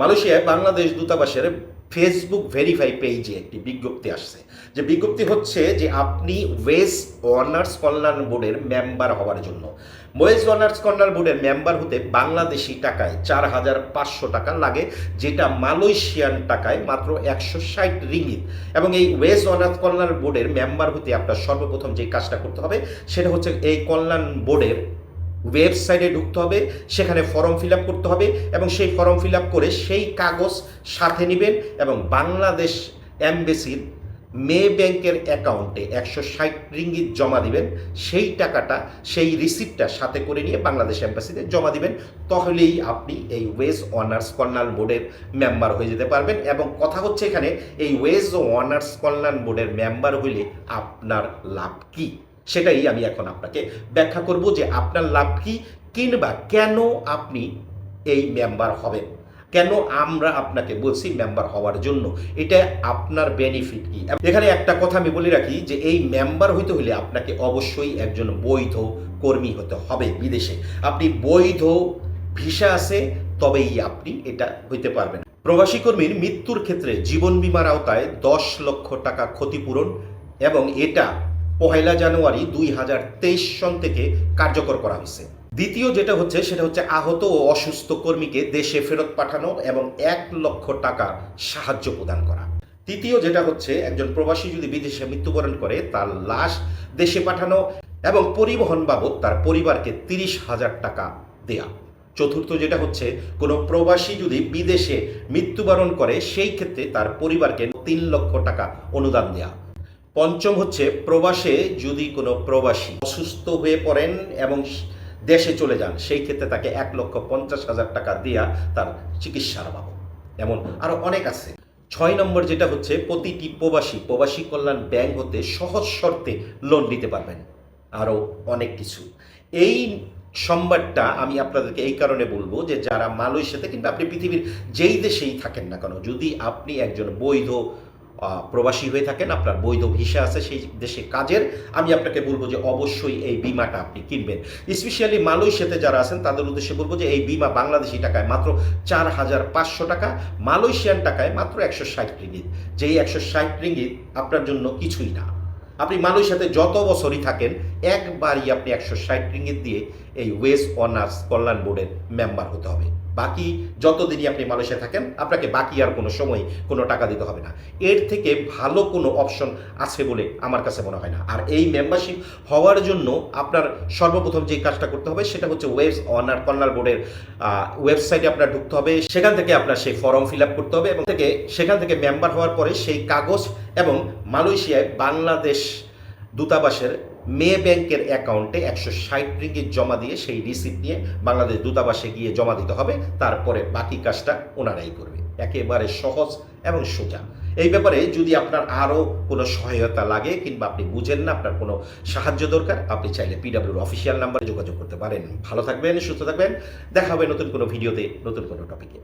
মালয়েশিয়ায় বাংলাদেশ দূতাবাসের Facebook verify পেজে একটি বিজ্ঞপ্তি আসছে। যে বিজ্ঞপ্তি হচ্ছে যে আপনি ওয়েস অনার্স কল্যাণ বোর্ডের মেম্বার হওয়ার জন্য। ওয়েস অনার্স কল্যাণ বোর্ডের মেম্বার হতে বাংলাদেশি টাকায় চার হাজার পাঁচশো টাকা লাগে, যেটা মালয়েশিয়ান টাকায় মাত্র একশো ষাট রিঙ্গিত। এবং এই ওয়েস অনার্স কল্যাণ বোর্ডের মেম্বার হতে আপনার সর্বপ্রথম যে কাজটা করতে হবে, সেটা হচ্ছে এই কল্যাণ বোর্ডের ওয়েবসাইটে ঢুকতে হবে, সেখানে ফর্ম ফিল আপ করতে হবে এবং সেই ফর্ম ফিল আপ করে সেই কাগজ সাথে নেবেন এবং বাংলাদেশ অ্যাম্বাসির মে ব্যাংকের অ্যাকাউন্টে একশো ষাট রিঙ্গিত জমা দিবেন। সেই টাকাটা, সেই রিসিপ্টটা সাথে করে নিয়ে বাংলাদেশ অ্যাম্বাসিতে জমা দিবেন। তাহলেই আপনি এই ওয়েজ অনার্স কল্যাণ বোর্ডের মেম্বার হয়ে যেতে পারবেন এবং কথা হচ্ছে এখানে, এই ওয়েজ অনার্স কল্যাণ বোর্ডের মেম্বার হইলে আপনার লাভ কী? সেটাই আমি এখন আপনাকে ব্যাখ্যা করব যে আপনার লাভ কি, কিংবা কেন আপনি এই মেম্বার হবেন? কেন আমরা আপনাকে বলছি মেম্বার হওয়ার জন্য? এটা আপনার বেনিফিট কি? এখানে একটা কথা আমি বলে রাখি যে এই মেম্বার হইতে হলে আপনাকে অবশ্যই একজন বৈধ কর্মী হতে হবে বিদেশে। আপনি বৈধ ভিসা আছে, তবেই আপনি এটা হইতে পারবেন। প্রবাসী কর্মীর মৃত্যুর ক্ষেত্রে জীবন বীমার আওতায় দশ লক্ষ টাকা ক্ষতিপূরণ এবং এটা পহেলা জানুয়ারি দুই হাজার তেইশ সন থেকে কার্যকর করা হয়েছে। দ্বিতীয় যেটা হচ্ছে, সেটা হচ্ছে আহত ও অসুস্থ কর্মীকে দেশে ফেরত পাঠানো এবং এক লক্ষ টাকা সাহায্য প্রদান করা। তৃতীয় যেটা হচ্ছে, একজন প্রবাসী যদি বিদেশে মৃত্যুবরণ করে, তার লাশ দেশে পাঠানো এবং পরিবহন বাবদ তার পরিবারকে তিরিশ হাজার টাকা দেয়া। চতুর্থ যেটা হচ্ছে, কোনো প্রবাসী যদি বিদেশে মৃত্যুবরণ করে, সেই ক্ষেত্রে তার পরিবারকে তিন লক্ষ টাকা অনুদান দেয়া। পঞ্চম হচ্ছে প্রবাসে যদি কোনো প্রবাসী অসুস্থ হয়ে পড়েন এবং দেশে চলে যান, সেই ক্ষেত্রে তাকে এক লক্ষ পঞ্চাশ হাজার টাকা দেয়া তার চিকিৎসার বাবদ এমন আরও অনেক আছে। ছয় নম্বর যেটা হচ্ছে, প্রতিটি প্রবাসী প্রবাসী কল্যাণ ব্যাংক হতে সহজ শর্তে লোন নিতে পারবেন। আরও অনেক কিছু। এই সংবাদটা আমি আপনাদেরকে এই কারণে বলব যে যারা মালয়েশিয়াতে কিংবা আপনি পৃথিবীর যেই দেশেই থাকেন না কেন, যদি আপনি একজন বৈধ প্রবাসী হয়ে থাকেন, আপনার বৈধ ভিসা আছে সেই দেশে কাজের, আমি আপনাকে বলব যে অবশ্যই এই বিমাটা আপনি কিনবেন। স্পেশালি মালয়েশিয়াতে যারা আছেন, তাদের উদ্দেশ্যে বলব যে এই বিমা বাংলাদেশি টাকায় মাত্র চার হাজার পাঁচশো টাকা, মালয়েশিয়ান টাকায় মাত্র একশো ষাট রিঙ্গিত। যেই একশো ষাট রিঙ্গিত আপনার জন্য কিছুই না। আপনি মালয়েশিয়াতে যত বছরই থাকেন, একবারই আপনি একশো ষাট রিঙ্গিত দিয়ে এই ওয়েস অনার্স কল্যাণ বোর্ডের মেম্বার হতে হবে। বাকি যতদিনই আপনি মালয়েশিয়া থাকেন, আপনাকে বাকি আর কোনো সময় কোনো টাকা দিতে হবে না। এর থেকে ভালো কোনো অপশন আছে বলে আমার কাছে মনে হয় না। আর এই মেম্বারশিপ হওয়ার জন্য আপনার সর্বপ্রথম যে কাজটা করতে হবে, সেটা হচ্ছে ওয়েবস অনার কল্যাণ বোর্ডের ওয়েবসাইটে আপনার ঢুকতে হবে। সেখান থেকে আপনার সেই ফর্ম ফিল আপ করতে হবে এবং থেকে সেখান থেকে মেম্বার হওয়ার পরে সেই কাগজ এবং মালয়েশিয়ায় বাংলাদেশ দূতাবাসের মে ব্যাংকের অ্যাকাউন্টে একশো ষাট রিঙ্গিত জমা দিয়ে সেই রিসিপ্ট নিয়ে বাংলাদেশ দূতাবাসে গিয়ে জমা দিতে হবে, তারপরে বাকি কাজটা ওনারাই করবে। একেবারে সহজ এবং সোজা। এই ব্যাপারে যদি আপনার আরও কোনো সহায়তা লাগে কিংবা আপনি বুঝেন না, আপনার কোনো সাহায্য দরকার, আপনি চাইলে পিডাব্লিউর অফিসিয়াল নাম্বারে যোগাযোগ করতে পারেন। ভালো থাকবেন, সুস্থ থাকবেন। দেখা হবে নতুন কোনো ভিডিওতে, নতুন কোনো টপিকে